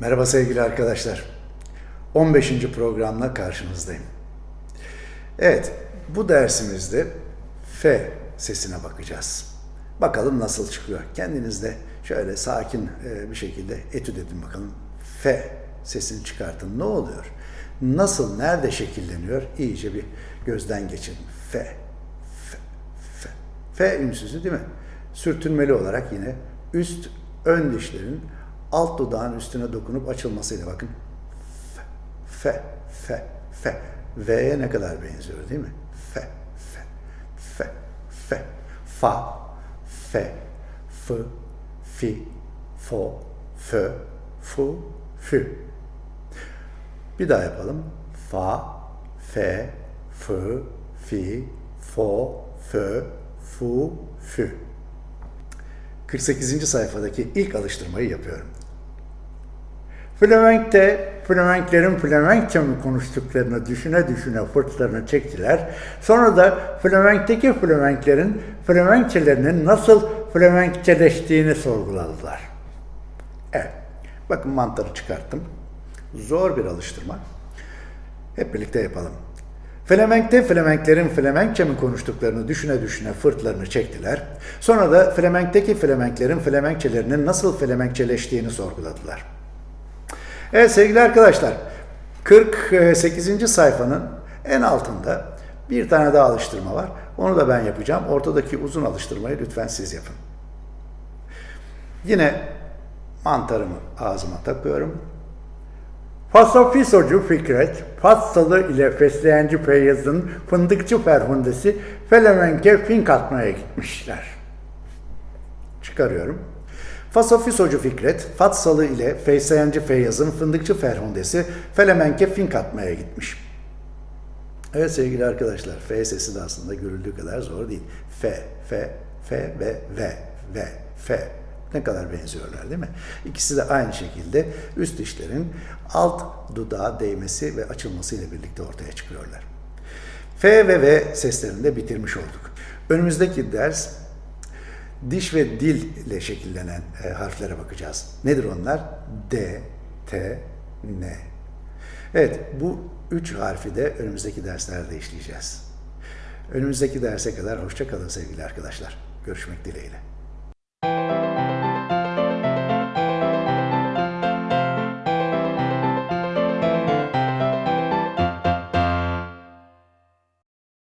Merhaba sevgili arkadaşlar. 15. programla karşınızdayım. Evet, bu dersimizde F sesine bakacağız. Bakalım nasıl çıkıyor. Kendiniz de şöyle sakin e, bir şekilde etüt edin bakalım. F sesini çıkartın. Ne oluyor? Nasıl, nerede şekilleniyor? İyice bir gözden geçirin. F, F, F. F ünsüzü değil mi? Sürtünmeli olarak yine üst ön dişlerin alt dudağın üstüne dokunup açılmasıyla bakın. F, F, F. V'ye ne kadar benziyor değil mi? F, F, F, F. Fa, F, F, Fi, Fo, Fö, Fu, Fü. Bir daha yapalım. Fa, F, F, Fi, Fo, Fö, Fu, Fü. 48. sayfadaki ilk alıştırmayı yapıyorum. Flemenk'te Flemenklerin Flemenkçe mi konuştuklarını düşüne düşüne fırtlarını çektiler. Sonra da Flemenk'teki Flemenklerin Flemenkçelerinin nasıl Flemenkçeleştiğini sorguladılar. Evet, bakın mantarı çıkarttım. Zor bir alıştırma. Hep birlikte yapalım. Flemenk'te Flemenklerin Flemenkçe mi konuştuklarını düşüne düşüne fırtlarını çektiler. Sonra da Flemenk'teki Flemenklerin Flemenkçelerinin nasıl Flemenkçeleştiğini sorguladılar. Evet sevgili arkadaşlar, 48. sayfanın en altında bir tane daha alıştırma var. Onu da ben yapacağım. Ortadaki uzun alıştırmayı lütfen siz yapın. Yine mantarımı ağzıma takıyorum. Fasofisocu Fikret, Fassalı ile fesleğenci Feyyaz'ın fındıkçı Ferhundesi Felemenk'e fink atmaya gitmişler. Çıkarıyorum. Fasofisocu Fikret, Fatsalı ile fesleğenci Feyyaz'ın fındıkçı Ferhundesi Felemenk'e fink atmaya gitmiş. Evet sevgili arkadaşlar, F sesi de aslında görüldüğü kadar zor değil. F, F, F ve V, V, F. Ne kadar benziyorlar değil mi? İkisi de aynı şekilde üst dişlerin alt dudağa değmesi ve açılması ile birlikte ortaya çıkıyorlar. F ve V seslerini de bitirmiş olduk. Önümüzdeki ders diş ve dil ile şekillenen e, harflere bakacağız. Nedir onlar? D, T, N. Evet, bu üç harfi de önümüzdeki derslerde işleyeceğiz. Önümüzdeki derse kadar hoşça kalın sevgili arkadaşlar. Görüşmek dileğiyle.